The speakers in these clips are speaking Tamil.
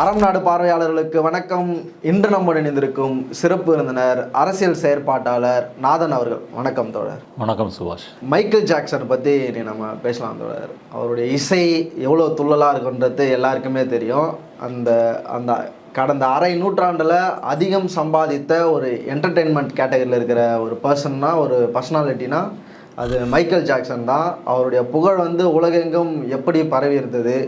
அறம் நாடு பார்வையாளர்களுக்கு வணக்கம். இன்று நம்ம இணைந்திருக்கும் சிறப்பு விருந்தினர் அரசியல் செயற்பாட்டாளர் நாதன் அவர்கள். வணக்கம் தோழர். வணக்கம் சுபாஷ். மைக்கேல் ஜாக்சன் பற்றி நீ நம்ம பேசலாம் தோழர். அவருடைய இசை எவ்வளோ துள்ளலாக இருக்குன்றது எல்லாருக்குமே தெரியும். அந்த அந்த கடந்த அரை நூற்றாண்டில் அதிகம் சம்பாதித்த ஒரு என்டர்டெயின்மெண்ட் கேட்டகரியில் இருக்கிற ஒரு பர்சன்னா ஒரு பர்சனாலிட்டினா அது மைக்கேல் ஜாக்சன் தான். அவருடைய புகழ் வந்து உலகெங்கும் எப்படி பரவி இருந்தது?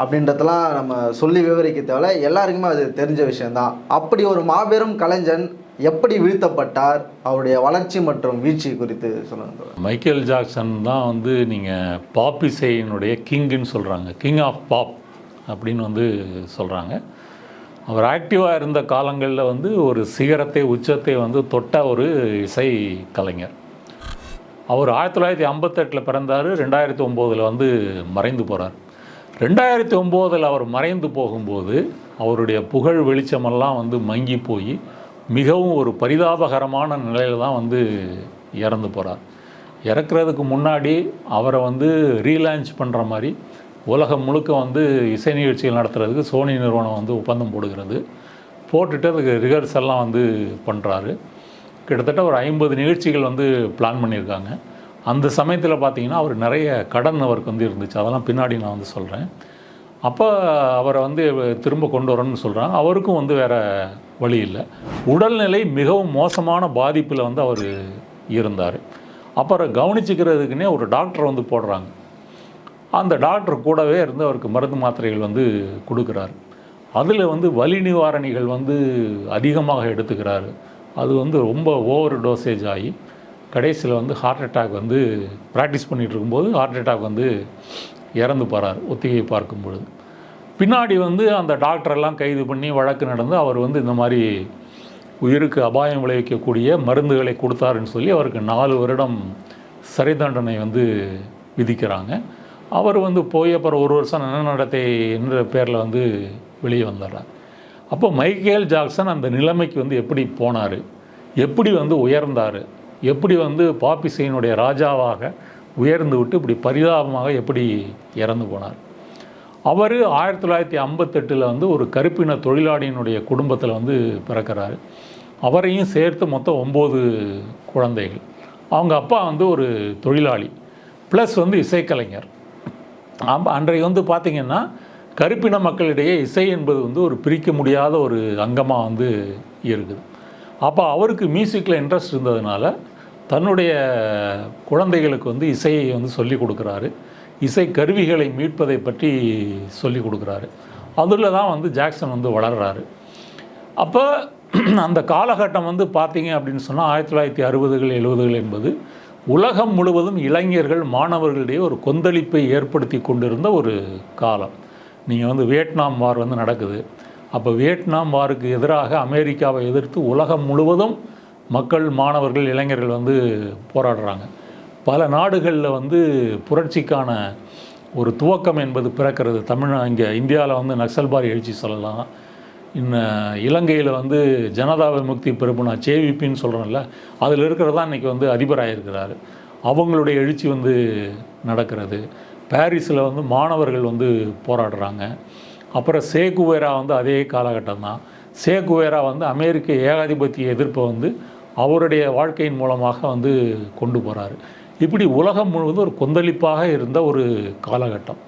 அப்படின்றதெல்லாம் நம்ம சொல்லி விவரிக்க தேவையில்ல. எல்லாருக்குமே அது தெரிஞ்ச விஷயம்தான். அப்படி ஒரு மாபெரும் கலைஞன் எப்படி வீழ்த்தப்பட்டார்? அவருடைய வளர்ச்சி மற்றும் வீழ்ச்சி குறித்து சொல்லுங்க மைக்கேல் ஜாக்சன் தான் வந்து நீங்கள் பாப் இசையினுடைய கிங்குன்னு சொல்கிறாங்க கிங் ஆஃப் பாப் அப்படின்னு வந்து சொல்கிறாங்க அவர் ஆக்டிவாக இருந்த காலங்களில் வந்து ஒரு சிகரத்தை உச்சத்தை வந்து தொட்ட ஒரு இசை கலைஞர். அவர் ஆயிரத்தி தொள்ளாயிரத்தி ஐம்பத்தெட்டில் பிறந்தார். ரெண்டாயிரத்தி ஒம்போதில் வந்து மறைந்து போகிறார் ரெண்டாயிரத்தி ஒம்போதில் அவர் மறைந்து போகும்போது அவருடைய புகழ் வெளிச்சமெல்லாம் வந்து மங்கி போய் மிகவும் ஒரு பரிதாபகரமான நிலையில் தான் வந்து இறந்து போகிறார் இறக்குறதுக்கு முன்னாடி அவரை வந்து ரீலான்ச் பண்ணுற மாதிரி உலகம் முழுக்க வந்து இசை நிகழ்ச்சிகள் நடத்துகிறதுக்கு சோனி நிறுவனம் வந்து ஒப்பந்தம் போடுகிறது. போட்டுட்டு அதுக்கு ரிஹர்சல்லாம் வந்து பண்ணுறாரு கிட்டத்தட்ட ஒரு ஐம்பது நிகழ்ச்சிகள் வந்து பிளான் பண்ணியிருக்காங்க. அந்த சமயத்தில் பார்த்தீங்கன்னா அவர் நிறைய கடன் அவருக்கு வந்து இருந்துச்சு. அதெல்லாம் பின்னாடி நான் வந்து சொல்கிறேன் அப்போ அவரை வந்து திரும்ப கொண்டு வரணும்னு சொல்கிறாங்க அவருக்கும் வந்து வேறு வழி இல்லை. உடல்நிலை மிகவும் மோசமான பாதிப்பில் வந்து அவர் இருந்தார். அப்புறம் கவனிச்சுக்கிறதுக்குன்னே ஒரு டாக்டர் வந்து போடுறாங்க. அந்த டாக்டர் கூடவே இருந்து அவருக்கு மருந்து மாத்திரைகள் வந்து கொடுக்குறாரு. அதில் வந்து வலி நிவாரணிகள் வந்து அதிகமாக எடுத்துக்கிறாரு. அது வந்து ரொம்ப ஓவர் டோசேஜ் ஆகி கடைசியில் வந்து ஹார்ட் அட்டாக் வந்து ப்ராக்டிஸ் பண்ணிகிட்டு இருக்கும்போது ஹார்ட் அட்டாக் வந்து இறந்து போகிறார் ஒத்திகை பார்க்கும் பொழுது. பின்னாடி வந்து அந்த டாக்டரெல்லாம் கைது பண்ணி வழக்கு நடந்து அவர் வந்து இந்த மாதிரி உயிருக்கு அபாயம் விளைவிக்கக்கூடிய மருந்துகளை கொடுத்தாருன்னு சொல்லி அவருக்கு நாலு வருடம் சிறை தண்டனை வந்து விதிக்கிறாங்க. அவர் வந்து போய் அப்புறம் ஒரு வருஷம் நன்னடத்தை என்ற பேரில் வந்து வெளியே வந்துடுறார். அப்போ மைக்கேல் ஜாக்சன் அந்த நிலைமைக்கு வந்து எப்படி போனார்? எப்படி வந்து உயர்ந்தார்? எப்படி வந்து பாப்பிசையினுடைய ராஜாவாக உயர்ந்து விட்டு இப்படி பரிதாபமாக எப்படி இறந்து போனார்? அவர் ஆயிரத்தி தொள்ளாயிரத்தி ஐம்பத்தெட்டில் வந்து ஒரு கருப்பின தொழிலாளியினுடைய குடும்பத்தில் வந்து பிறக்கிறாரு. அவரையும் சேர்த்து மொத்தம் ஒம்பது குழந்தைகள். அவங்க அப்பா வந்து ஒரு தொழிலாளி ப்ளஸ் வந்து இசைக்கலைஞர். ஆம் அன்றைக்கு வந்து பார்த்திங்கன்னா கருப்பின மக்களிடையே இசை என்பது வந்து ஒரு பிரிக்க முடியாத ஒரு அங்கமாக வந்து இருக்குது. அப்போ அவருக்கு மியூசிக்கில் இன்ட்ரெஸ்ட் இருந்ததுனால தன்னுடைய குழந்தைகளுக்கு வந்து இசையை வந்து சொல்லிக் கொடுக்குறாரு. இசை கருவிகளை மீட்பதை பற்றி சொல்லி கொடுக்குறாரு. அதில் தான் வந்து ஜாக்சன் வந்து வளர்கிறாரு அப்போ அந்த காலகட்டம் வந்து பார்த்தீங்க அப்படின்னு சொன்னால் ஆயிரத்தி தொள்ளாயிரத்தி அறுபதுகள் எழுபதுகள் என்பது உலகம் முழுவதும் இளைஞர்கள் மாணவர்களிடையே ஒரு கொந்தளிப்பை ஏற்படுத்தி கொண்டிருந்த ஒரு காலம். நீங்கள் வந்து வியட்நாம் வார் வந்து நடக்குது. அப்போ வியட்நாம் வாருக்கு எதிராக அமெரிக்காவை எதிர்த்து உலகம் முழுவதும் மக்கள் மாணவர்கள் இளைஞர்கள் வந்து போராடுறாங்க. பல நாடுகளில் வந்து புரட்சிக்கான ஒரு துவக்கம் என்பது பிறக்கிறது. தமிழ் இங்கே இந்தியாவில் வந்து நக்சல்பாரி எழுச்சி சொல்லலாம். இன்னும் இலங்கையில் வந்து ஜனதா விமுக்தி பெருமுனா ஜேவிபின்னு சொல்கிறேன்ல அதில் இருக்கிறது தான் இன்றைக்கி வந்து அதிபராக அவங்களுடைய எழுச்சி வந்து நடக்கிறது. பாரிஸில் வந்து மாணவர்கள் வந்து போராடுறாங்க. அப்புறம் சேகுவேரா வந்து அதே காலகட்டம் தான் சேகுவேரா வந்து அமெரிக்க ஏகாதிபத்திய எதிர்ப்பை வந்து அவருடைய வாழ்க்கையின் மூலமாக வந்து கொண்டு போகிறாரு இப்படி உலகம் முழுவதும் ஒரு கொந்தளிப்பாக இருந்த ஒரு காலகட்டம்.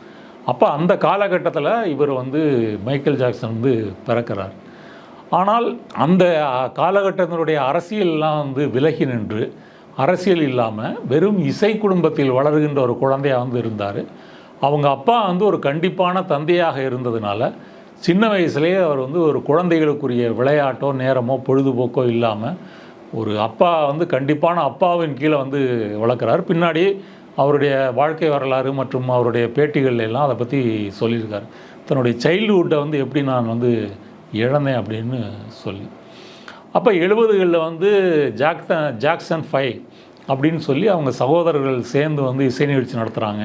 அப்போ அந்த காலகட்டத்தில் இவர் வந்து மைக்கேல் ஜாக்சன் வந்து பிறக்கிறார். ஆனால் அந்த காலகட்டத்தினுடைய அரசியல்லாம் வந்து விலகி நின்று அரசியல் இல்லாமல் வெறும் இசை குடும்பத்தில் வளர்கின்ற ஒரு குழந்தையாக வந்து இருந்தார். அவங்க அப்பா வந்து ஒரு கண்டிப்பான தந்தையாக இருந்ததுனால சின்ன வயசுலேயே அவர் வந்து ஒரு குழந்தைகளுக்குரிய விளையாட்டோ நேரமோ பொழுதுபோக்கோ இல்லாமல் ஒரு அப்பா வந்து கண்டிப்பான அப்பாவின் கீழே வந்து வளர்க்குறாரு. பின்னாடி அவருடைய வாழ்க்கை வரலாறு மற்றும் அவருடைய பேட்டிகள் எல்லாம் அதை பற்றி சொல்லியிருக்காரு. தன்னுடைய சைல்டுஹுட்டை வந்து எப்படி நான் வந்து இழந்தேன் அப்படின்னு சொல்லி. அப்போ எழுபதுகளில் வந்து ஜாக்சன் ஜாக்சன் ஃபைவ் அப்படின்னு சொல்லி அவங்க சகோதரர்கள் சேர்ந்து வந்து இசை நிகழ்ச்சி நடத்துகிறாங்க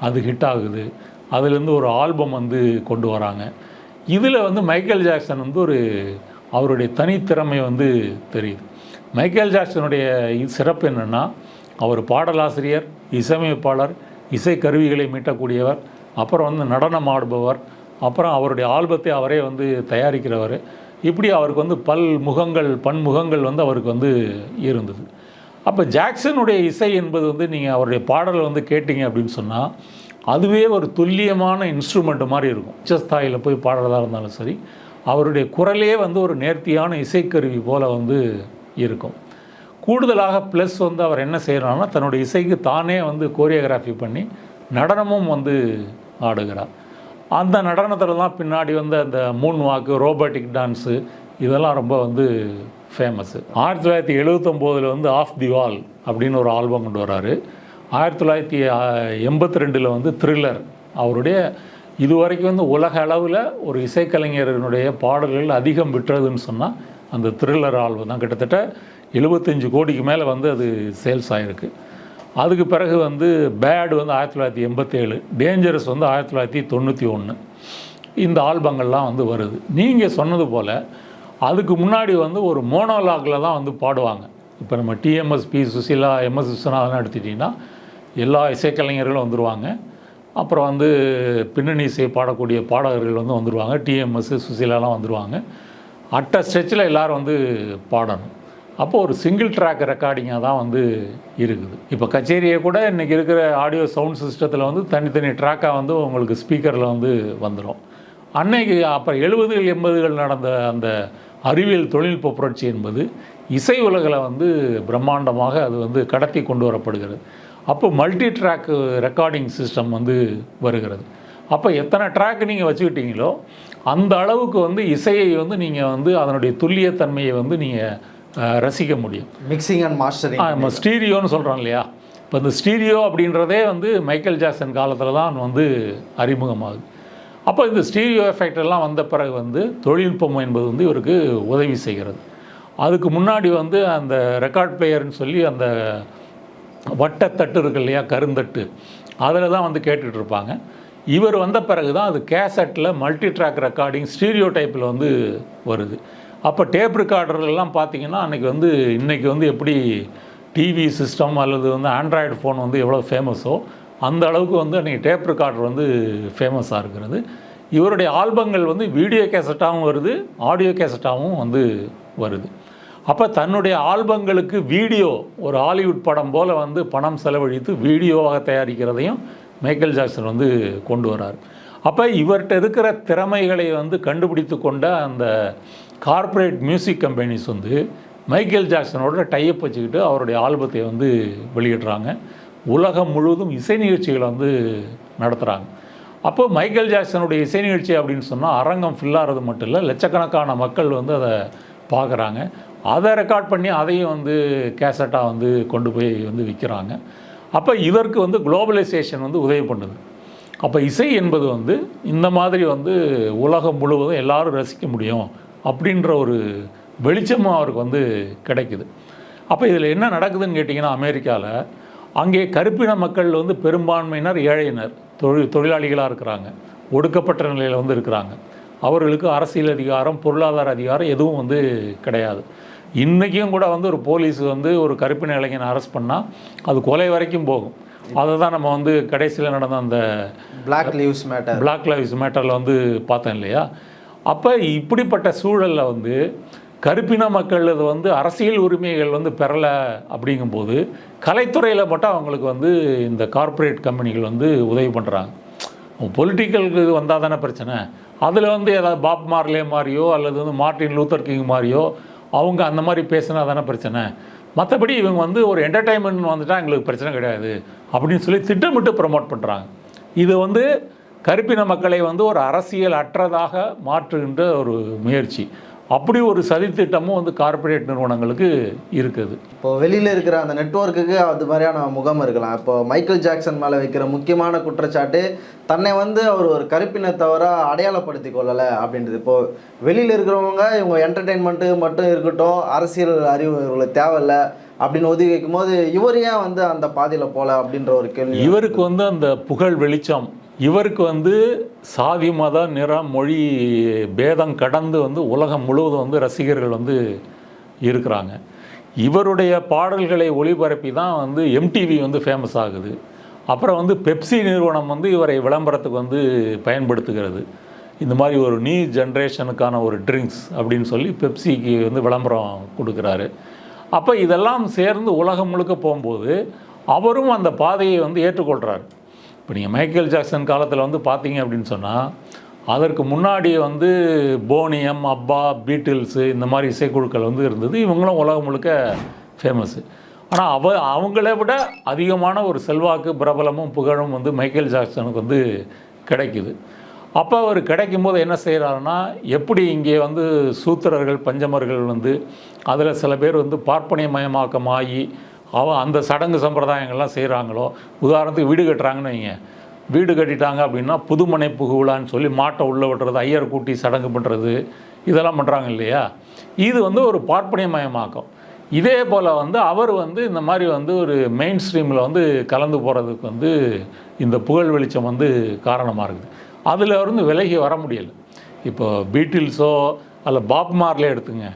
அது ஹிட் ஆகுது. அதுலேருந்து ஒரு ஆல்பம் வந்து கொண்டு வராங்க. இதில் வந்து மைக்கேல் ஜாக்சன் வந்து ஒரு அவருடைய தனித்திறமை வந்து தெரியுது. மைக்கேல் ஜாக்சனுடைய சிறப்பு என்னென்னா அவர் பாடலாசிரியர் இசையமைப்பாளர் இசை கருவிகளை மீட்டக்கூடியவர் அப்புறம் வந்து நடனம் ஆடுபவர் அப்புறம் அவருடைய ஆல்பத்தை அவரே வந்து தயாரிக்கிறவர். இப்படி அவருக்கு வந்து பல் முகங்கள் பன்முகங்கள் வந்து அவருக்கு வந்து இருந்தது. அப்போ ஜாக்சனுடைய இசை என்பது வந்து நீங்கள் அவருடைய பாடலை வந்து கேட்டிங்க அப்படின்னு சொன்னால் அதுவே ஒரு துல்லியமான இன்ஸ்ட்ருமெண்ட் மாதிரி இருக்கும். உச்சஸ்தாயில் போய் பாடுறதா இருந்தாலும் சரி அவருடைய குரலே வந்து ஒரு நேர்த்தியான இசைக்கருவி போல் வந்து இருக்கும். கூடுதலாக ப்ளஸ் வந்து அவர் என்ன செய்கிறான்னா தன்னுடைய இசைக்கு தானே வந்து கோரியோகிராஃபி பண்ணி நடனமும் வந்து ஆடுகிறார். அந்த நடனத்தில் தான் பின்னாடி வந்து அந்த மூன் வாக்கு ரோபோட்டிக் டான்ஸு இதெல்லாம் ரொம்ப வந்து ஃபேமஸ்ஸு ஆயிரத்தி தொள்ளாயிரத்தி எழுபத்தொம்போதில் வந்து ஆஃப் தி வால் அப்படின்னு ஒரு ஆல்பம் கொண்டு வராரு ஆயிரத்தி தொள்ளாயிரத்தி எண்பத்தி ரெண்டில் வந்து த்ரில்லர் அவருடைய இதுவரைக்கும் வந்து உலக அளவில் ஒரு இசைக்கலைஞரனுடைய பாடல்கள் அதிகம் விட்டுறதுன்னு சொன்னால் அந்த த்ரில்லர் ஆல்பம் தான் கிட்டத்தட்ட எழுபத்தஞ்சு கோடிக்கு மேலே வந்து அது சேல்ஸ் ஆகிருக்கு அதுக்கு பிறகு வந்து பேட் வந்து ஆயிரத்தி தொள்ளாயிரத்தி எண்பத்தேழு டேஞ்சரஸ் வந்து ஆயிரத்தி தொள்ளாயிரத்தி தொண்ணூற்றி ஒன்று இந்த ஆல்பங்கள்லாம் வந்து வருது. நீங்கள் சொன்னது போல் அதுக்கு முன்னாடி வந்து ஒரு மோனோலாகில் தான் வந்து பாடுவாங்க. இப்போ நம்ம TMS P Susheela MS Viswanathan எடுத்துட்டிங்கன்னா எல்லா இசைக்கலைஞர்களும் வந்துடுவாங்க அப்புறம் வந்து பின்னணி இசை பாடக்கூடிய பாடகர்கள் வந்து வந்துடுவாங்க டிஎம்எஸ் சுசிலாலாம் வந்துடுவாங்க அட்ட ஸ்ட்ரெச்சில் எல்லோரும் வந்து பாடணும். அப்போது ஒரு சிங்கிள் ட்ராக் ரெக்கார்டிங்காக தான் வந்து இருக்குது. இப்போ கச்சேரியை கூட இன்றைக்கி இருக்கிற ஆடியோ சவுண்ட் சிஸ்டத்தில் வந்து தனித்தனி ட்ராக்காக வந்து உங்களுக்கு ஸ்பீக்கரில் வந்து வந்துடும் அன்னைக்கு அப்புறம் எழுபதுகள் எண்பதுகள் நடந்த அந்த அறிவியல் தொழில்நுட்ப புரட்சி என்பது இசை உலகில் வந்து பிரம்மாண்டமாக அது வந்து கடத்தி கொண்டு வரப்படுகிறது. அப்போ மல்டி ட்ராக் ரெக்கார்டிங் சிஸ்டம் வந்து வருகிறது. அப்போ எத்தனை ட்ராக் நீங்கள் வச்சுக்கிட்டீங்களோ அந்த அளவுக்கு வந்து இசையை வந்து நீங்கள் வந்து அதனுடைய துல்லியத்தன்மையை வந்து நீங்கள் ரசிக்க முடியும். மிக்சிங் அண்ட் மாஸ்டரிங் நம்ம ஸ்டீரியோன்னு சொல்கிறோம் இல்லையா? இப்போ இந்த ஸ்டீரியோ அப்படின்றதே வந்து மைக்கேல் ஜாக்சன் காலத்தில் தான் வந்து அறிமுகமாகுது. அப்போ இந்த ஸ்டீரியோ எஃபெக்ட் எல்லாம் வந்த பிறகு வந்து தொழில்நுட்பம் என்பது வந்து இவருக்கு உதவி செய்கிறது. அதுக்கு முன்னாடி வந்து அந்த ரெக்கார்ட் பிளேயர்னு சொல்லி அந்த வட்டத்தட்டு இருக்கு இல்லையா கருந்தட்டு அதில் தான் வந்து கேட்டுட்டு இருப்பாங்க. இவர் வந்த பிறகு தான் அது கேசட்டில் மல்டி ட்ராக் ரெக்கார்டிங் ஸ்டீரியோ டைப்பில் வந்து வருது. அப்போ டேப் ரெக்கார்டர்லாம் பார்த்தீங்கன்னா அன்றைக்கி வந்து இன்றைக்கி வந்து எப்படி டிவி சிஸ்டம் அல்லது வந்து ஆண்ட்ராய்டு ஃபோன் வந்து எவ்வளோ ஃபேமஸோ அந்த அளவுக்கு வந்து அன்றைக்கி டேப் ரெக்கார்டர் வந்து ஃபேமஸாக இருக்கிறது. இவருடைய ஆல்பங்கள் வந்து வீடியோ கேசட்டாகவும் வருது ஆடியோ கேசட்டாகவும் வந்து வருது. அப்போ தன்னுடைய ஆல்பங்களுக்கு வீடியோ ஒரு ஹாலிவுட் படம் போல் வந்து பணம் செலவழித்து வீடியோவாக தயாரிக்கிறதையும் மைக்கேல் ஜாக்சன் வந்து கொண்டு வரார். அப்போ இவர்கிட்ட இருக்கிற திறமைகளை வந்து கண்டுபிடித்து கொண்ட அந்த கார்ப்பரேட் மியூசிக் கம்பெனிஸ் வந்து மைக்கேல் ஜாக்சனோட டைப் வச்சுக்கிட்டு அவருடைய ஆல்பத்தை வந்து வெளியிடுறாங்க. உலகம் முழுவதும் இசை நிகழ்ச்சிகளை வந்து நடத்துகிறாங்க அப்போ மைக்கேல் ஜாக்சனுடைய இசை நிகழ்ச்சி அப்படின்னு சொன்னால் அரங்கம் ஃபில்லாகிறது மட்டும் இல்லை லட்சக்கணக்கான மக்கள் வந்து அதை பார்க்குறாங்க. அதை ரெக்கார்ட் பண்ணி அதையும் வந்து கேசட்டாக வந்து கொண்டு போய் வந்து விற்கிறாங்க அப்போ இதற்கு வந்து குளோபலைசேஷன் வந்து உதவி பண்ணுது. அப்போ இசை என்பது வந்து இந்த மாதிரி வந்து உலகம் முழுவதும் எல்லாரும் ரசிக்க முடியும் அப்படின்ற ஒரு வெளிச்சமும் அவருக்கு வந்து கிடைக்குது. அப்போ இதில் என்ன நடக்குதுன்னு கேட்டிங்கன்னா அமெரிக்காவில் அங்கே கருப்பின மக்கள் வந்து பெரும்பான்மையினர் ஏழையினர் தொழில் தொழிலாளிகளாக இருக்கிறாங்க. ஒடுக்கப்பட்ட நிலையில் வந்து இருக்கிறாங்க. அவர்களுக்கு அரசியல் அதிகாரம் பொருளாதார அதிகாரம் எதுவும் வந்து கிடையாது. இன்றைக்கும் கூட வந்து ஒரு போலீஸ் வந்து ஒரு கருப்பின இளைஞனை அரெஸ்ட் பண்ணால் அது கொலை வரைக்கும் போகும். அதை தான் நம்ம வந்து கடைசியில் நடந்த அந்த black leaves matter black lives மேட்டரில் வந்து பார்த்தேன் இல்லையா? அப்போ இப்படிப்பட்ட சூழலில் வந்து கருப்பின மக்கள் இது வந்து அரசியல் உரிமைகள் வந்து பெறலை அப்படிங்கும்போது கலைத்துறையில் மட்டும் அவங்களுக்கு வந்து இந்த கார்ப்பரேட் கம்பெனிகள் வந்து உதவி பண்ணுறாங்க பொலிட்டிக்கலுக்கு இது வந்தால் தானே பிரச்சனை. அதில் வந்து ஏதாவது பாப் மார்லே மாதிரியோ அல்லது வந்து மார்ட்டின் லூத்தர் கிங் மாதிரியோ அவங்க அந்த மாதிரி பேசினா தானே பிரச்சனை. மற்றபடி இவங்க வந்து ஒரு என்டர்டைன்மெண்ட் வந்துட்டால் எங்களுக்கு பிரச்சனை கிடையாது. அப்படின்னு சொல்லி திட்டமிட்டு ப்ரமோட் பண்ணுறாங்க இது வந்து கருப்பின மக்களை வந்து ஒரு அரசியல் அற்றதாக மாற்றுகின்ற ஒரு முயற்சி. அப்படி ஒரு சதித்திட்டமும் வந்து கார்ப்பரேட் நிறுவனங்களுக்கு இருக்குது. இப்போ வெளியில் இருக்கிற அந்த நெட்வொர்க்குக்கு அது மாதிரியான முகம் இருக்கலாம். இப்போ மைக்கேல் ஜாக்சன் மேலே வைக்கிற முக்கியமான குற்றச்சாட்டு தன்னை வந்து அவர் ஒரு கருப்பினத்தவராக அடையாளப்படுத்தி கொள்ளலை அப்படின்றது. இப்போ வெளியில் இருக்கிறவங்க இவங்க என்டர்டெயின்மெண்ட்டு மட்டும் இருக்கட்டும் அரசியல் அறிவு இவங்களுக்கு தேவையில்ல அப்படின்னு ஒதுக்கி வைக்கும்போது இவர் ஏன் வந்து அந்த பாதையில் போகல அப்படின்ற ஒரு கேள்வி இவருக்கு வந்து அந்த புகழ் வெளிச்சம் இவருக்கு வந்து சாதி மத நிறம் மொழி பேதம் கடந்து வந்து உலகம் முழுவதும் வந்து ரசிகர்கள் வந்து இருக்கிறாங்க. இவருடைய பாடல்களை ஒளிபரப்பி தான் வந்து எம்டிவி வந்து ஃபேமஸ் ஆகுது. அப்புறம் வந்து பெப்சி நிறுவனம் வந்து இவரை விளம்பரத்துக்கு வந்து பயன்படுத்துகிறது. இந்த மாதிரி ஒரு நியூ ஜென்ரேஷனுக்கான ஒரு ட்ரிங்க்ஸ் அப்படின்னு சொல்லி பெப்சிக்கு வந்து விளம்பரம் கொடுக்குறாரு. அப்போ இதெல்லாம் சேர்ந்து உலகம் முழுக்க போகும்போது அவரும் அந்த பாதையை வந்து ஏற்றுக்கொள்கிறார் இப்போ நீங்கள் மைக்கேல் ஜாக்சன் காலத்தில் வந்து பார்த்தீங்க அப்படின்னு சொன்னால் அதற்கு முன்னாடி வந்து போனியம் அப்பா பீட்டில்ஸு இந்த மாதிரி இசைக்குழுக்கள் வந்து இருந்தது. இவங்களும் உலகம் முழுக்க ஃபேமஸ்ஸு ஆனால் அவ அவங்கள விட அதிகமான ஒரு செல்வாக்கு பிரபலமும் புகழும் வந்து மைக்கேல் ஜாக்சனுக்கு வந்து கிடைக்குது. அப்போ அவர் கிடைக்கும் போது என்ன செய்கிறாருன்னா எப்படி இங்கே வந்து சூத்திரர்கள் பஞ்சமர்கள் வந்து அதில் சில பேர் வந்து பார்ப்பனியமயமாக்கமாகி அவ அந்த சடங்கு சம்பிரதாயங்கள்லாம் செய்கிறாங்களோ உதாரணத்துக்கு வீடு கட்டுறாங்கன்னு வைங்க. வீடு கட்டிட்டாங்க அப்படின்னா புதுமனை புகுவிழான்னு சொல்லி மாட்டை உள்ளே விட்டுறது ஐயர் கூட்டி சடங்கு பண்ணுறது இதெல்லாம் பண்ணுறாங்க இல்லையா? இது வந்து ஒரு பார்ப்பனியமயமாக்கம். இதே போல் வந்து அவர் வந்து இந்த மாதிரி வந்து ஒரு மெயின் ஸ்ட்ரீமில் வந்து கலந்து போகிறதுக்கு வந்து இந்த புகழ் வெளிச்சம் வந்து காரணமாக இருக்குது. அதில் இருந்து விலகி வர முடியலை. இப்போ பீட்டில்ஸோ அல்ல பாப் மார்லே எடுத்துங்க.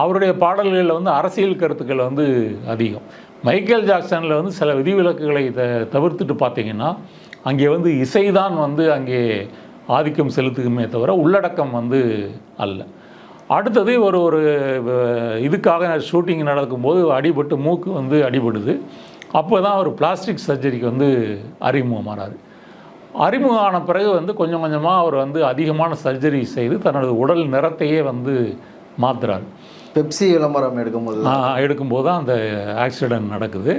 அவருடைய பாடல்களில் வந்து அரசியல் கருத்துக்கள் வந்து அதிகம். மைக்கேல் ஜாக்சனில் வந்து சில விதிவிலக்குகளை த தவிர்த்துட்டு பார்த்தீங்கன்னா அங்கே வந்து இசைதான் வந்து அங்கே ஆதிக்கம் செலுத்துக்குமே தவிர உள்ளடக்கம் வந்து அல்ல. அடுத்தது ஒரு ஒரு இதுக்காக ஷூட்டிங் நடக்கும்போது அடிபட்டு மூக்கு வந்து அடிபடுது. அப்போ தான் அவர் பிளாஸ்டிக் சர்ஜரிக்கு வந்து அறிமுகமானார் அறிமுகம் ஆன பிறகு வந்து கொஞ்சம் கொஞ்சமாக அவர் வந்து அதிகமான சர்ஜரி செய்து தன்னோட உடல் நிறத்தையே வந்து மாற்றுறாரு பெப்சி விளம்பரம் எடுக்கும்போது. எடுக்கும்போது தான் அந்த ஆக்சிடென்ட் நடக்குது.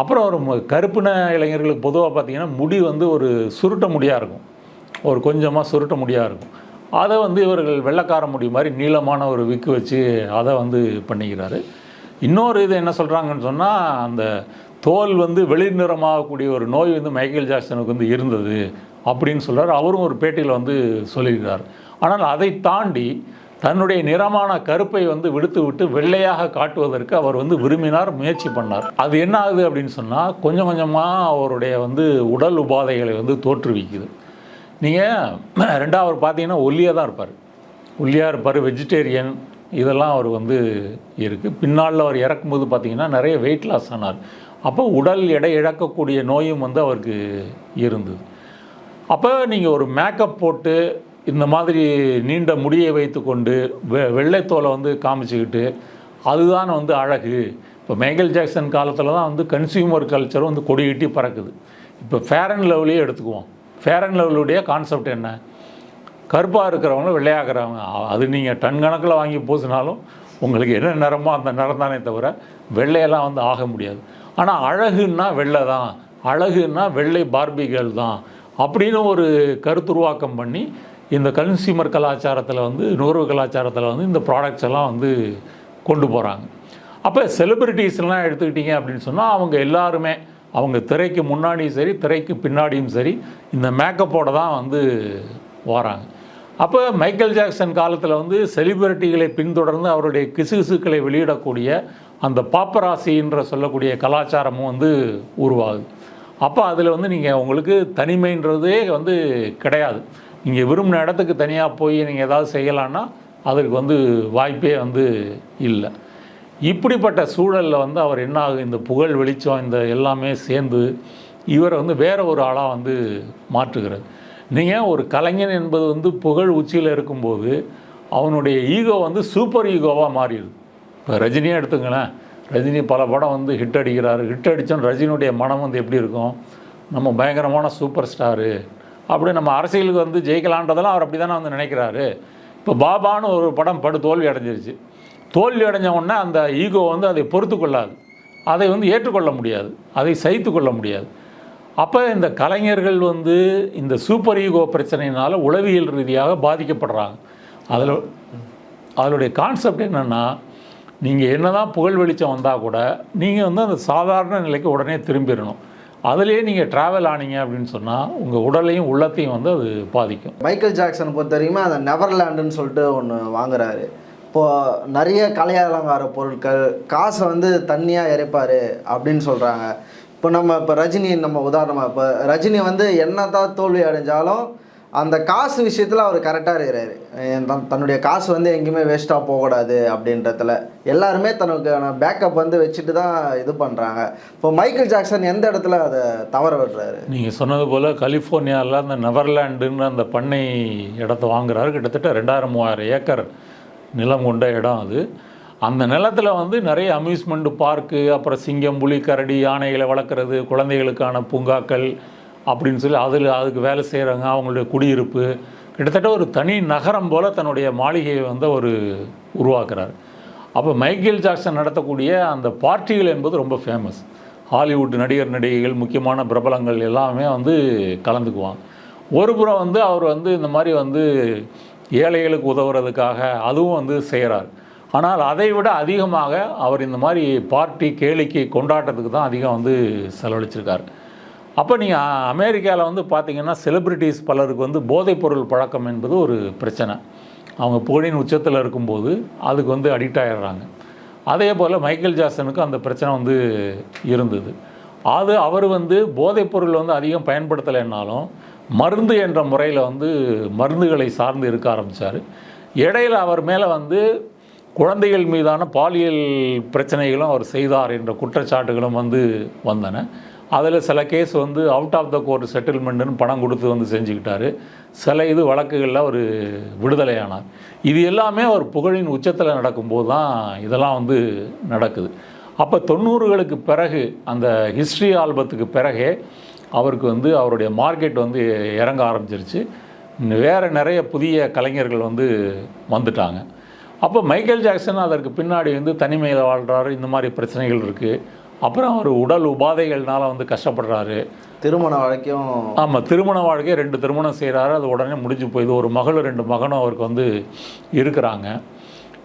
அப்புறம் ஒரு கருப்பின இளைஞர்களுக்கு பொதுவாக பார்த்தீங்கன்னா முடி வந்து ஒரு சுருட்ட முடியாக இருக்கும். ஒரு கொஞ்சமாக சுருட்ட முடியாக இருக்கும். அதை வந்து இவர்கள் வெள்ளைக்கார முடி மாதிரி நீளமான ஒரு விக்கு வச்சு அதை வந்து பண்ணிக்கிறாரு. இன்னொரு இது என்ன சொல்கிறாங்கன்னு சொன்னால் அந்த தோல் வந்து வெளிர் நிறமாகக்கூடிய ஒரு நோய் வந்து மைக்கேல் ஜாக்சனுக்கு வந்து இருந்தது அப்படின்னு சொல்கிறார் அவரும் ஒரு பேட்டியில் வந்து சொல்லியிருக்கிறார் ஆனால் அதை தாண்டி தன்னுடைய நிறமான கருப்பை வந்து விடுத்து விட்டு வெள்ளையாக காட்டுவதற்கு அவர் வந்து விரும்பினார் முயற்சி பண்ணார். அது என்ன ஆகுது அப்படின்னு சொன்னால் கொஞ்சம் கொஞ்சமாக அவருடைய வந்து உடல் உபாதைகளை வந்து தோற்றுவிக்குது. நீங்கள் ரெண்டாவது பார்த்தீங்கன்னா ஒல்லியாக தான் இருப்பார். ஒல்லியாக இருப்பார் வெஜிடேரியன் இதெல்லாம் அவர் வந்து இருக்குது பின்னால் அவர் இறக்கும்போது பார்த்தீங்கன்னா நிறைய வெயிட் லாஸ் ஆனார். அப்போ உடல் எடை இழக்கக்கூடிய நோயும் வந்து அவருக்கு இருந்தது. அப்போ நீங்கள் ஒரு மேக்கப் போட்டு இந்த மாதிரி நீண்ட முடியை வைத்துக்கொண்டு வெ வெள்ளைத்தோலை வந்து காமிச்சுக்கிட்டு அதுதான் வந்து அழகு. இப்போ மைக்கேல் ஜாக்சன் காலத்தில் தான் வந்து கன்சியூமர் கல்ச்சர் வந்து கொடியிட்டி பறக்குது. இப்போ ஃபேர் அண்ட் லெவலையே எடுத்துக்குவோம். ஃபேர் அண்ட் லெவலுடைய கான்செப்ட் என்ன? கருப்பாக இருக்கிறவங்க வெள்ளையாகிறவங்க அது நீங்கள் டன் கணக்கில் வாங்கி பூசினாலும் உங்களுக்கு என்ன நிறமோ அந்த நிறம் தானே தவிர வெள்ளையெல்லாம் வந்து ஆக முடியாது. ஆனால் அழகுன்னா வெள்ளை தான். அழகுன்னா வெள்ளை பார்பிகள் தான். அப்படின்னு ஒரு கருத்துருவாக்கம் பண்ணி இந்த கன்சியூமர் கலாச்சாரத்தில் வந்து நுகர்வு கலாச்சாரத்தில் வந்து இந்த ப்ராடக்ட்ஸ் எல்லாம் வந்து கொண்டு போகிறாங்க அப்போ செலிபிரிட்டிஸ்லாம் எடுத்துக்கிட்டீங்க அப்படின்னு சொன்னால் அவங்க எல்லாருமே அவங்க திரைக்கு முன்னாடியும் சரி திரைக்கு பின்னாடியும் சரி இந்த மேக்கப்போட தான் வந்து வராங்க. அப்போ மைக்கேல் ஜாக்சன் காலத்தில் வந்து செலிபிரிட்டிகளை பின்தொடர்ந்து அவருடைய கிசுகிசுக்களை வெளியிடக்கூடிய அந்த பாப்பராசின்ற சொல்லக்கூடிய கலாச்சாரமும் வந்து உருவாகுது. அப்போ அதில் வந்து நீங்கள் உங்களுக்கு தனிமைன்றதே வந்து கிடையாது. நீங்கள் விரும்பின இடத்துக்கு தனியாக போய் நீங்கள் ஏதாவது செய்யலான்னா அதற்கு வந்து வாய்ப்பே வந்து இல்லை. இப்படிப்பட்ட சூழலில் வந்து அவர் என்ன ஆகும் இந்த புகழ் வெளிச்சம் இந்த எல்லாமே சேர்ந்து இவரை வந்து வேற ஒரு ஆளாக வந்து மாற்றுகிறது நீங்கள் ஒரு கலைஞன் என்பது வந்து புகழ் உச்சியில் இருக்கும்போது அவனுடைய ஈகோ வந்து சூப்பர் ஈகோவாக மாறிடுது. இப்போ ரஜினியே எடுத்துங்களேன். ரஜினி பல படம் வந்து ஹிட் அடிக்கிறாரு. ஹிட் அடித்தோன்னு ரஜினியுடைய மனம் வந்து எப்படி இருக்கும்? நம்ம பயங்கரமான சூப்பர் ஸ்டாரு அப்படி நம்ம அரசியலுக்கு வந்து ஜெயிக்கலான்றதெல்லாம் அவர் அப்படி தானே வந்து நினைக்கிறாரு. இப்போ பாபான்னு ஒரு படம் படு தோல்வி அடைஞ்சிருச்சு. தோல்வி அடைஞ்ச உடனே அந்த ஈகோ வந்து அதை பொறுத்து கொள்ளாது அதை வந்து ஏற்றுக்கொள்ள முடியாது. அதை சகித்து கொள்ள முடியாது. அப்போ இந்த கலைஞர்கள் வந்து இந்த சூப்பர் ஈகோ பிரச்சனையினால் உளவியல் ரீதியாக பாதிக்கப்படுறாங்க. அதில் அதனுடைய கான்செப்ட் என்னென்னா நீங்கள் என்ன தான் புகழ் வெளிச்சம் வந்தால் கூட நீங்கள் வந்து அந்த சாதாரண நிலைக்கு உடனே திரும்பிடணும். அதிலே நீங்கள் ட்ராவல் ஆனீங்க அப்படின்னு சொன்னால் உங்கள் உடலையும் உள்ளத்தையும் வந்து அது பாதிக்கும். மைக்கேல் ஜாக்சன் பொறுத்த வரைக்குமே அந்த நெவர்லேண்டுன்னு சொல்லிட்டு ஒன்று வாங்குறாரு. இப்போது நிறைய கலை அலங்கார பொருட்கள் காசை வந்து தண்ணியாக இறைப்பார் அப்படின்னு சொல்கிறாங்க இப்போ நம்ம இப்போ ரஜினி நம்ம உதாரணமாக இப்போ ரஜினி வந்து என்ன தான் தோல்வி அடைஞ்சாலும் அந்த காசு விஷயத்தில் அவர் கரெக்டாக இருக்கிறாரு. தன் தன்னுடைய காசு வந்து எங்கேயுமே வேஸ்ட்டாக போகக்கூடாது அப்படின்றதுல எல்லாருமே தனக்கான பேக்கப் வந்து வச்சுட்டு தான் இது பண்ணுறாங்க இப்போ மைக்கேல் ஜாக்சன் எந்த இடத்துல அதை தவற விடுறாரு? நீங்கள் சொன்னது போல் கலிஃபோர்னியாவில் அந்த நெவர்லாண்டுன்னு அந்த பண்ணை இடத்த வாங்குறாரு. கிட்டத்தட்ட ரெண்டாயிரம் மூவாயிரம் ஏக்கர் நிலம் கொண்ட இடம் அது. அந்த நிலத்தில் வந்து நிறைய அம்யூஸ்மெண்ட் பார்க்கு அப்புறம் சிங்கம் புலி கரடி யானைகளை வளர்க்குறது குழந்தைகளுக்கான பூங்காக்கள் அப்படின்னு சொல்லி அதில் அதுக்கு வேலை செய்கிறவங்க அவங்களுடைய குடியிருப்பு. கிட்டத்தட்ட ஒரு தனி நகரம் போல் தன்னுடைய மாளிகையை வந்து ஒரு உருவாக்குறார். அப்போ மைக்கேல் ஜாக்சன் நடத்தக்கூடிய அந்த பார்ட்டிகள் என்பது ரொம்ப ஃபேமஸ் ஹாலிவுட் நடிகர் நடிகைகள் முக்கியமான பிரபலங்கள் எல்லாமே வந்து கலந்துக்குவாங்க. ஒரு புறம் வந்து அவர் வந்து இந்த மாதிரி வந்து ஏழைகளுக்கு உதவுறதுக்காக அதுவும் வந்து செய்கிறார் ஆனால் அதை விட அதிகமாக அவர் இந்த மாதிரி பார்ட்டி கேளிக்கை கொண்டாட்டத்துக்கு தான் அதிகம் வந்து செலவழிச்சிருக்கார். அப்போ நீங்கள் அமெரிக்காவில் வந்து பார்த்தீங்கன்னா செலிப்ரிட்டிஸ் பலருக்கு வந்து போதைப்பொருள் பழக்கம் என்பது ஒரு பிரச்சனை. அவங்க புகழின் உச்சத்தில் இருக்கும்போது அதுக்கு வந்து அடிக்ட் ஆயிடுறாங்க. அதே போல் மைக்கேல் ஜாக்சனுக்கும் அந்த பிரச்சனை வந்து இருந்தது. அது அவர் வந்து போதைப்பொருள் வந்து அதிகம் பயன்படுத்தலைன்னாலும் மருந்து என்ற முறையில் வந்து மருந்துகளை சார்ந்து இருக்க ஆரம்பித்தார் இடையில் அவர் மேலே வந்து குழந்தைகள் மீதான பாலியல் பிரச்சனைகளும் அவர் செய்தார் என்ற குற்றச்சாட்டுகளும் வந்து வந்தன. அதில் சில கேஸ் வந்து அவுட் ஆஃப் த கோர்ட் செட்டில்மெண்ட்டுன்னு பணம் கொடுத்து வந்து செஞ்சுக்கிட்டாரு. சில இது வழக்குகளில் அவர் விடுதலையானார். இது எல்லாமே அவர் புகழின் உச்சத்தில் நடக்கும்போது தான் இதெல்லாம் வந்து நடக்குது. அப்போ தொண்ணூறுகளுக்கு பிறகு அந்த ஹிஸ்ட்ரி ஆல்பத்துக்கு பிறகே அவருக்கு வந்து அவருடைய மார்க்கெட் வந்து இறங்க ஆரம்பிச்சிருச்சு. வேறு நிறைய புதிய கலைஞர்கள் வந்து வந்துட்டாங்க. அப்போ மைக்கேல் ஜாக்சன் அதற்கு பின்னாடி வந்து தனிமையில் வாழ்கிறாரு இந்த மாதிரி பிரச்சனைகள் இருக்குது அப்புறம் அவர் உடல் உபாதைகள்னால வந்து கஷ்டப்படுறாரு. திருமண வழக்கையும் ஆமாம் திருமண வாழ்க்கை ரெண்டு திருமணம் செய்கிறாரு அது உடனே முடிஞ்சு போயிது. ஒரு மகளும் ரெண்டு மகனும் அவருக்கு வந்து இருக்கிறாங்க.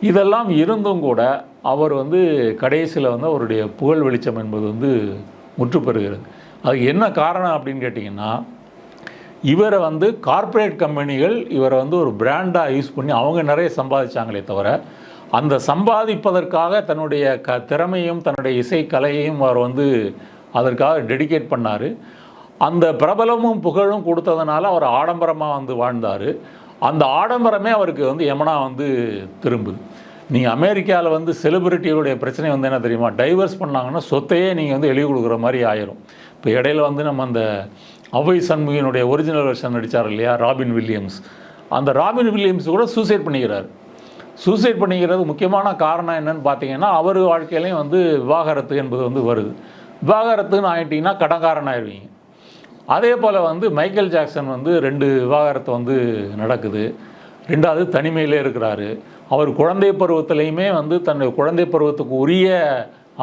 இதெல்லாம் இருந்தும் கூட அவர் வந்து கடைசியில் வந்து அவருடைய புகழ் வெளிச்சம் என்பது வந்து முற்று பெறுகிறது அதுக்கு என்ன காரணம் அப்படின்னு கேட்டிங்கன்னா இவரை வந்து கார்ப்பரேட் கம்பெனிகள் இவரை வந்து ஒரு பிராண்டாக யூஸ் பண்ணி அவங்க நிறைய சம்பாதிச்சாங்களே தவிர அந்த சம்பாதிப்பதற்காக தன்னுடைய க திறமையும் தன்னுடைய இசை கலையையும் அவர் வந்து அதற்காக டெடிகேட் பண்ணார். அந்த பிரபலமும் புகழும் கொடுத்ததுனால அவர் ஆடம்பரமாக வந்து வாழ்ந்தார். அந்த ஆடம்பரமே அவருக்கு வந்து எமனா வந்து திரும்புது. நீங்கள் அமெரிக்காவில் வந்து செலிபிரிட்டிகளுடைய பிரச்சனை வந்து என்ன தெரியுமா? டைவர்ஸ் பண்ணாங்கன்னா சொத்தையே நீங்கள் வந்து எழுதி கொடுக்குற மாதிரி ஆயிரும். இப்போ இடையில வந்து நம்ம அந்த அவை சண்முகினுடைய ஒரிஜினல் வெர்ஷன் நடித்தார் இல்லையா? Robin Williams. அந்த ராபின் வில்லியம்ஸ் கூட சூசைட் பண்ணிக்கிறார். சூசைட் பண்ணிக்கிறது முக்கியமான காரணம் என்னன்னு பார்த்தீங்கன்னா அவர் வாழ்க்கையிலையும் வந்து விவாகரத்து என்பது வந்து வருது. விவாகரத்துன்னு ஆகிட்டிங்கன்னா கடங்காரன் ஆயிடுவீங்க அதே போல் வந்து மைக்கேல் ஜாக்சன் வந்து ரெண்டு விவாகரத்து வந்து நடக்குது. ரெண்டாவது தனிமையிலே இருக்கிறாரு. அவர் குழந்தை பருவத்துலேயுமே வந்து தன்னுடைய குழந்தை பருவத்துக்கு உரிய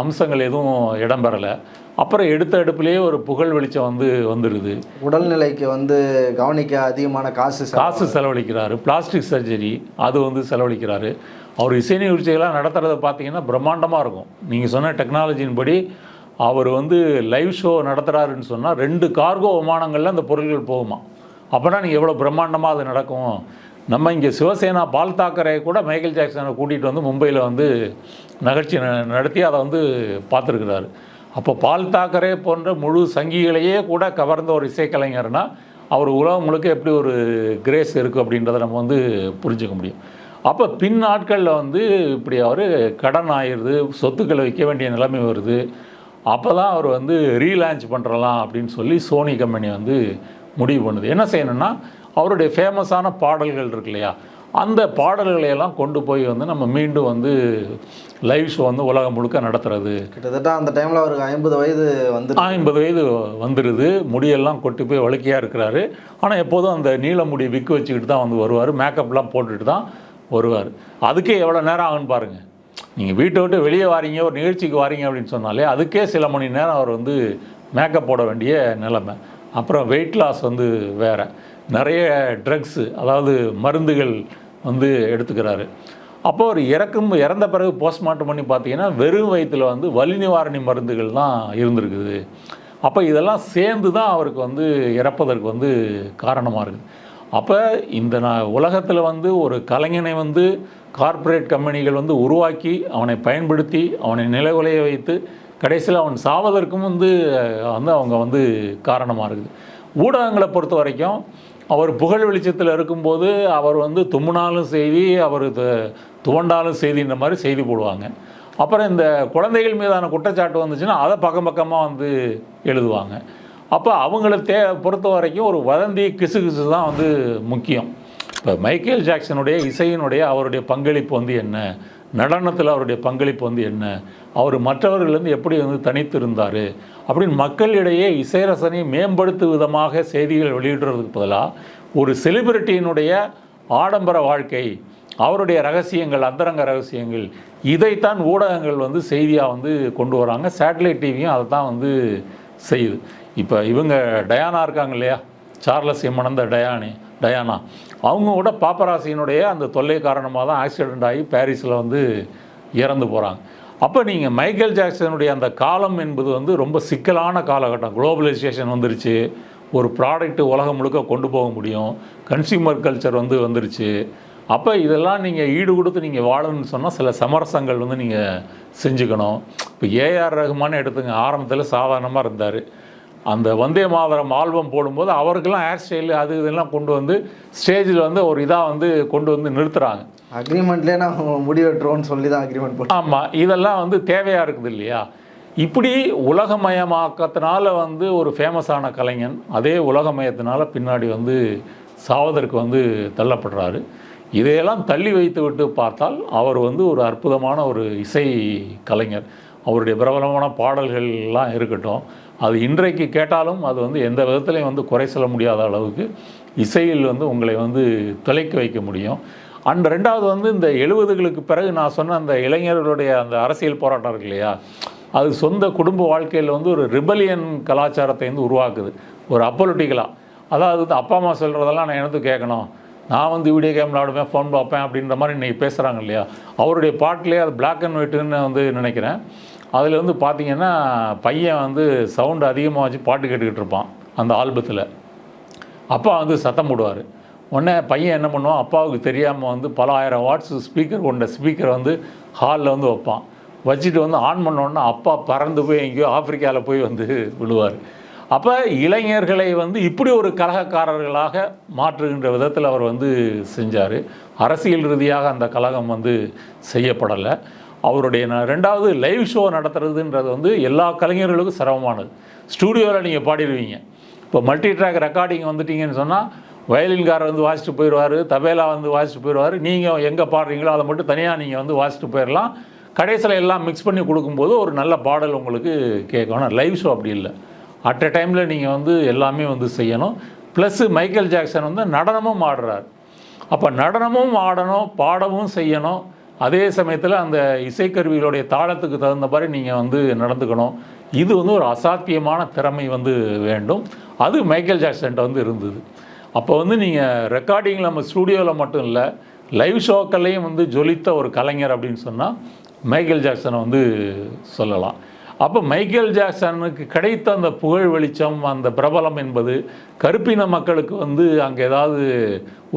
அம்சங்கள் எதுவும் இடம்பெறலை. அப்புறம் எடுத்த எடுப்புலேயே ஒரு புகழ் வெளிச்சம் வந்து வந்துடுது உடல்நிலைக்கு வந்து கவனிக்க அதிகமான காசு. காசு செலவழிக்கிறாரு. பிளாஸ்டிக் சர்ஜரி அது வந்து செலவழிக்கிறாரு. அவர் இசை நிகழ்ச்சிகள்லாம் நடத்துகிறத பார்த்தீங்கன்னா பிரம்மாண்டமாக இருக்கும். நீங்கள் சொன்ன டெக்னாலஜியின் படி அவர் வந்து லைவ் ஷோ நடத்துகிறாருன்னு சொன்னால் ரெண்டு கார்கோ விமானங்களில் அந்த பொருட்கள் போகுமா? அப்போனா நீங்கள் எவ்வளோ பிரம்மாண்டமாக அது நடக்கும்? நம்ம இங்கே சிவசேனா பால் தாக்கரே கூட மைக்கேல் ஜாக்சனை கூட்டிகிட்டு வந்து மும்பையில் வந்து நிகழ்ச்சி நடத்தி அதை வந்து பார்த்துருக்கிறாரு. அப்போ பால் தாக்கரே போன்ற முழு சங்கிகளையே கூட கவர்ந்த ஒரு இசைக்கலைஞர்னா அவர் உலகம் முழுக்க எப்படி ஒரு கிரேஸ் இருக்குது அப்படின்றத நம்ம வந்து புரிஞ்சுக்க முடியும். அப்போ பின் நாட்களில் வந்து இப்படி அவர் கடன் ஆயிடுது சொத்துக்களை விற்க வேண்டிய நிலைமை வருது. அப்போ தான் அவர் வந்து ரீலான்ச் பண்ணுறலாம் அப்படின்னு சொல்லி சோனி கம்பெனி வந்து முடிவு பண்ணுது. என்ன செய்யணும்னா அவருடைய ஃபேமஸான பாடல்கள் இருக்கு இல்லையா? அந்த பாடல்களை எல்லாம் கொண்டு போய் வந்து நம்ம மீண்டும் வந்து லைவ் ஷோ வந்து உலகம் முழுக்க நடத்துறது. கிட்டத்தட்ட அந்த டைமில் அவருக்கு ஐம்பது வயது வந்து ஐம்பது வயது வந்துடுது முடியெல்லாம் கொட்டி போய் வழுக்கையாக இருக்கிறாரு. ஆனால் எப்போதும் அந்த நீல முடி விக்கு வச்சுக்கிட்டு தான் வந்து வருவார். மேக்கப்லாம் போட்டுட்டு தான் வருவார். அதுக்கே எவ்வளோ நேரம் ஆகுன்னு பாருங்கள் நீங்கள் வீட்டை விட்டு வெளியே வாரீங்க ஒரு நிகழ்ச்சிக்கு வாரீங்க அப்படின்னு சொன்னாலே அதுக்கே சில மணி நேரம் அவர் வந்து மேக்கப் போட வேண்டிய நிலைமை. அப்புறம் வெயிட் லாஸ் வந்து வேறு. நிறைய ட்ரக்ஸு அதாவது மருந்துகள் வந்து எடுத்துக்கிறாரு. அப்போ அவர் இறக்கும் இறந்த பிறகு போஸ்ட்மார்ட்டம் பண்ணி பார்த்தீங்கன்னா வெறும் வயிற்றில் வந்து வலி நிவாரணி மருந்துகள் தான் இருந்திருக்குது. அப்போ இதெல்லாம் சேர்ந்து தான் அவருக்கு வந்து இறப்பதற்கு வந்து காரணமாக இருக்குது. அப்போ இந்த நான் உலகத்தில் வந்து ஒரு கலைஞனை வந்து கார்ப்பரேட் கம்பெனிகள் வந்து உருவாக்கி அவனை பயன்படுத்தி அவனை நிலைகுலைய வைத்து கடைசியில் அவன் சாவதற்கும் வந்து வந்து அவங்க வந்து காரணமாக இருக்குது. ஊடகங்களை பொறுத்த வரைக்கும் அவர் புகழ் வெளிச்சத்தில் இருக்கும்போது அவர் வந்து தும்முனாலும் செய்தி அவர் துவண்டாலும் செய்தின்ற மாதிரி செய்தி போடுவாங்க. அப்புறம் இந்த குழந்தைகள் மீதான குற்றச்சாட்டு வந்துச்சுன்னா அதை பக்கம் பக்கமாக வந்து எழுதுவாங்க. அப்போ அவங்கள தே பொறுத்த வரைக்கும் ஒரு வதந்தி கிசு கிசு தான் வந்து முக்கியம். இப்போ மைக்கேல் ஜாக்சனுடைய இசையினுடைய அவருடைய பங்களிப்பு வந்து என்ன? நடனத்தில் அவருடைய பங்களிப்பு வந்து என்ன? அவர் மற்றவர்கள்லேருந்து எப்படி வந்து தனித்து இருந்தார் அப்படின்னு மக்களிடையே இசைரசனை மேம்படுத்து மேம்படுத்தும் விதமாக செய்திகள் வெளியிடுறதுக்கு பதிலாக ஒரு செலிபிரிட்டியினுடைய ஆடம்பர வாழ்க்கை அவருடைய ரகசியங்கள் அந்தரங்க ரகசியங்கள் இதைத்தான் ஊடகங்கள் வந்து செய்தியாக வந்து கொண்டு வராங்க. சேட்டலைட் டிவியும் அதை தான் வந்து செய்யுது. இப்போ இவங்க டயானா இருக்காங்க இல்லையா? சார்லஸ் எம்மனந்த டயானி டயானா. அவங்க கூட பாப்பராசியினுடைய அந்த தொல்லை காரணமாக தான் ஆக்சிடெண்ட் ஆகி பாரிஸில் வந்து இறந்து போகிறாங்க அப்போ நீங்கள் மைக்கேல் ஜாக்சனுடைய அந்த காலம் என்பது வந்து ரொம்ப சிக்கலான காலகட்டம். குளோபலைசேஷன் வந்துருச்சு. ஒரு ப்ராடக்ட்டு உலகம் முழுக்க கொண்டு போக முடியும். கன்சியூமர் கல்ச்சர் வந்து வந்துருச்சு. அப்போ இதெல்லாம் நீங்கள் ஈடு கொடுத்து நீங்கள் வாழணும்னு சொன்னால் சில சமரசங்கள் வந்து நீங்கள் செஞ்சுக்கணும். இப்போ ஏஆர் ரஹ்மான் எடுத்துங்க. ஆரம்பத்தில் சாதாரணமாக இருந்தார். அந்த வந்தே மாதரம் ஆல்பம் போடும்போது அவருக்கெல்லாம் ஹேர் ஸ்டைலு அது இதெல்லாம் கொண்டு வந்து ஸ்டேஜில் வந்து ஒரு இதாக வந்து கொண்டு வந்து நிறுத்துகிறாங்க அக்ரிமெண்ட்லேயே நான் முடிவெட்டுறோன்னு சொல்லி தான் அக்ரிமெண்ட் போட்டு ஆமாம் இதெல்லாம் வந்து தேவையாக இருக்குது இல்லையா? இப்படி உலகமயமாக்கத்தினால வந்து ஒரு ஃபேமஸான கலைஞன் அதே உலகமயத்தினால பின்னாடி வந்து சாவதற்கு வந்து தள்ளப்படுறாரு. இதையெல்லாம் தள்ளி வைத்து விட்டு பார்த்தால் அவர் வந்து ஒரு அற்புதமான ஒரு இசை கலைஞர். அவருடைய பிரபலமான பாடல்கள்லாம் இருக்கட்டும். அது இன்றைக்கு கேட்டாலும் அது வந்து எந்த விதத்துலையும் வந்து குறை சொல்ல முடியாத அளவுக்கு இசையில் வந்து உங்களை வந்து துளைக்க வைக்க முடியும். அண்ட் ரெண்டாவது வந்து இந்த எழுபதுகளுக்கு பிறகு நான் சொன்ன அந்த இளைஞர்களுடைய அந்த அரசியல் போராட்டம் இருக்கு இல்லையா? அது சொந்த குடும்ப வாழ்க்கையில் வந்து ஒரு ரிபலியன் கலாச்சாரத்தை வந்து உருவாக்குது. ஒரு அப்பொலிட்டிக்கலாக அதாவது வந்து அப்பா அம்மா சொல்கிறதெல்லாம் நான் எனக்கு கேட்கணும்? நான் வந்து வீடியோ கேம் விளாடுவேன் ஃபோன் பார்ப்பேன் அப்படின்ற மாதிரி இன்றைக்கி பேசுகிறாங்க இல்லையா? அவருடைய பாட்டிலே அது பிளாக் அண்ட் ஒயிட்டுன்னு வந்து நினைக்கிறேன். அதில் வந்து பார்த்தீங்கன்னா பையன் வந்து சவுண்டு அதிகமாக வச்சு பாட்டு கேட்டுக்கிட்டு இருப்பான் அந்த ஆல்பத்தில். அப்பா வந்து சத்தம் போடுவார். உடனே பையன் என்ன பண்ணுவான்? அப்பாவுக்கு தெரியாமல் வந்து பல ஆயிரம் வாட்ஸ் ஸ்பீக்கர் கொண்ட ஸ்பீக்கர் வந்து ஹாலில் வந்து வைப்பான். வச்சுட்டு வந்து ஆன் பண்ண அப்பா பறந்து போய் எங்கேயோ ஆப்பிரிக்காவில் போய் வந்து விழுவார். அப்போ இளைஞர்களை வந்து இப்படி ஒரு கலகக்காரர்களாக மாற்றுகின்ற விதத்தில் அவர் வந்து செஞ்சார். அரசியல் ரீதியாக அந்த கலகம் வந்து செய்யப்படலை. அவருடைய ரெண்டாவது லைவ் ஷோ நடத்துறதுன்றது வந்து எல்லா கலைஞர்களுக்கும் சிரமமானது. ஸ்டூடியோவில் நீங்கள் பாடிடுவீங்க. இப்போ மல்டி ட்ராக் ரெக்கார்டிங் வந்துட்டீங்கன்னு சொன்னால் வயலின்காரர் வந்து வாசிச்சுட்டு போயிடுவார் தபேலா வந்து வாசிட்டு போயிடுவார். நீங்கள் எங்கே பாடுறீங்களோ அதை மட்டும் தனியாக நீங்கள் வந்து வாசிச்சுட்டு போயிடலாம். கடைசியில் எல்லாம் மிக்ஸ் பண்ணி கொடுக்கும்போது ஒரு நல்ல பாடல் உங்களுக்கு கேட்கணும். லைவ் ஷோ அப்படி இல்லை. அட் எ டைமில் நீங்கள் வந்து எல்லாமே வந்து செய்யணும். ப்ளஸ்ஸு மைக்கேல் ஜாக்சன் வந்து நடனமும் ஆடுறார். அப்போ நடனமும் ஆடணும் பாடவும் செய்யணும். அதே சமயத்தில் அந்த இசைக்கருவிகளுடைய தாளத்துக்கு தகுந்த மாதிரி நீங்கள் வந்து நடந்துக்கணும். இது வந்து ஒரு அசாத்தியமான திறமை வந்து வேண்டும். அது மைக்கேல் ஜாக்சன்ட்ட வந்து இருந்தது. அப்போ வந்து நீங்கள் ரெக்கார்டிங்கில் நம்ம ஸ்டூடியோவில் மட்டும் இல்லை லைவ் ஷோக்கள்லையும் வந்து ஜொலித்த ஒரு கலைஞர் அப்படின்னு சொன்னால் மைக்கேல் ஜாக்சனை வந்து சொல்லலாம். அப்போ மைக்கேல் ஜாக்சனுக்கு கிடைத்த அந்த புகழ் வெளிச்சம் அந்த பிரபலம் என்பது கருப்பின மக்களுக்கு வந்து அங்கே ஏதாவது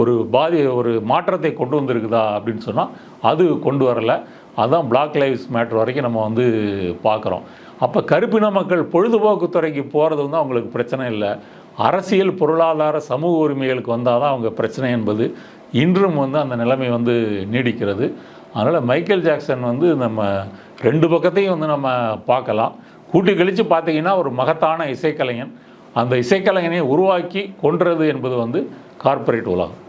ஒரு பாதி ஒரு மாற்றத்தை கொண்டு வந்திருக்குதா அப்படின்னு சொன்னால் அது கொண்டு வரலை. அதுதான் பிளாக் லைவ்ஸ் மேட்ரு வரைக்கும் நம்ம வந்து பார்க்குறோம் அப்போ கருப்பின மக்கள் பொழுதுபோக்கு துறைக்கு போகிறது வந்து அவங்களுக்கு பிரச்சனை இல்லை. அரசியல் பொருளாதார சமூக உரிமைகளுக்கு வந்தால் தான் அவங்க பிரச்சனை என்பது இன்றும் வந்து அந்த நிலைமை வந்து நீடிக்கிறது. அதனால் மைக்கேல் ஜாக்சன் வந்து நம்ம ரெண்டு பக்கத்தையும் வந்து நம்ம பார்க்கலாம். கூட்டி கழித்து பார்த்தீங்கன்னா ஒரு மகத்தான இசைக்கலைஞன். அந்த இசைக்கலைஞனை உருவாக்கி கொன்றது என்பது வந்து கார்ப்பரேட் உலகம்.